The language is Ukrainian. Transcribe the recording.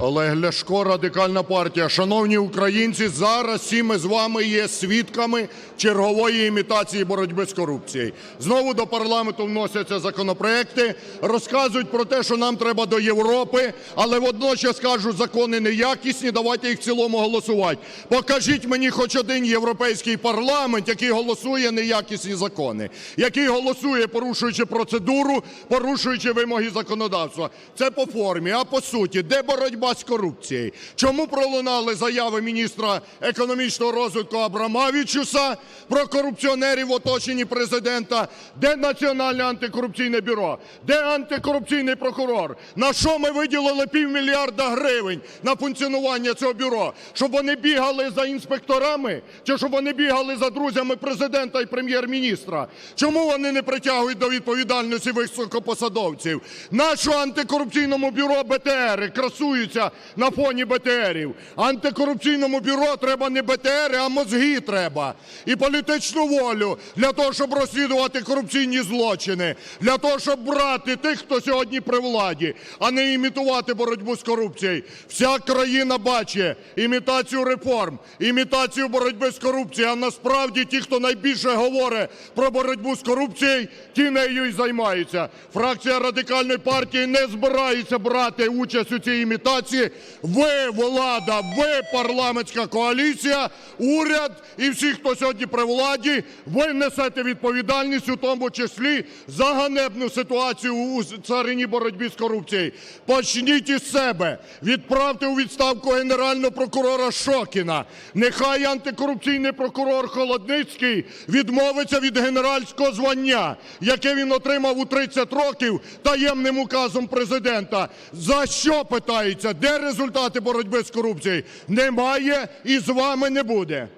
Олег Ляшко, Радикальна партія. Шановні українці, зараз всі ми з вами є свідками чергової імітації боротьби з корупцією. Знову до парламенту вносяться законопроекти, розказують про те, що нам треба до Європи, але водночас кажуть, закони неякісні, давайте їх в цілому голосувати. Покажіть мені хоч один європейський парламент, який голосує неякісні закони, який голосує, порушуючи процедуру, порушуючи вимоги законодавства. Це по формі, а по суті, де боротьба з корупцією? Чому пролунали заяви міністра економічного розвитку Абрамавічуса про корупціонерів в оточенні президента? Де Національне антикорупційне бюро? Де антикорупційний прокурор? На що ми виділили півмільярда гривень на функціонування цього бюро? Щоб вони бігали за інспекторами? Чи щоб вони бігали за друзями президента і прем'єр-міністра? Чому вони не притягують до відповідальності високопосадовців? Нашого антикорупційному бюро БТРи красуються на фоні БТРів. Антикорупційному бюро треба не БТРи, а мозги треба. І політичну волю для того, щоб розслідувати корупційні злочини, для того, щоб брати тих, хто сьогодні при владі, а не імітувати боротьбу з корупцією. Вся країна бачить імітацію реформ, імітацію боротьби з корупцією, а насправді ті, хто найбільше говорить про боротьбу з корупцією, ті нею і займаються. Фракція Радикальної партії не збирається брати участь у цій імітації. Ви, влада, ви, парламентська коаліція, уряд і всі, хто сьогодні при владі, ви несете відповідальність, у тому числі за ганебну ситуацію у царині боротьби з корупцією. Почніть із себе, відправте у відставку генерального прокурора Шокіна. Нехай антикорупційний прокурор Холодницький відмовиться від генеральського звання, яке він отримав у 30 років таємним указом президента. За що питається? Де результати боротьби з корупцією? Немає і з вами не буде.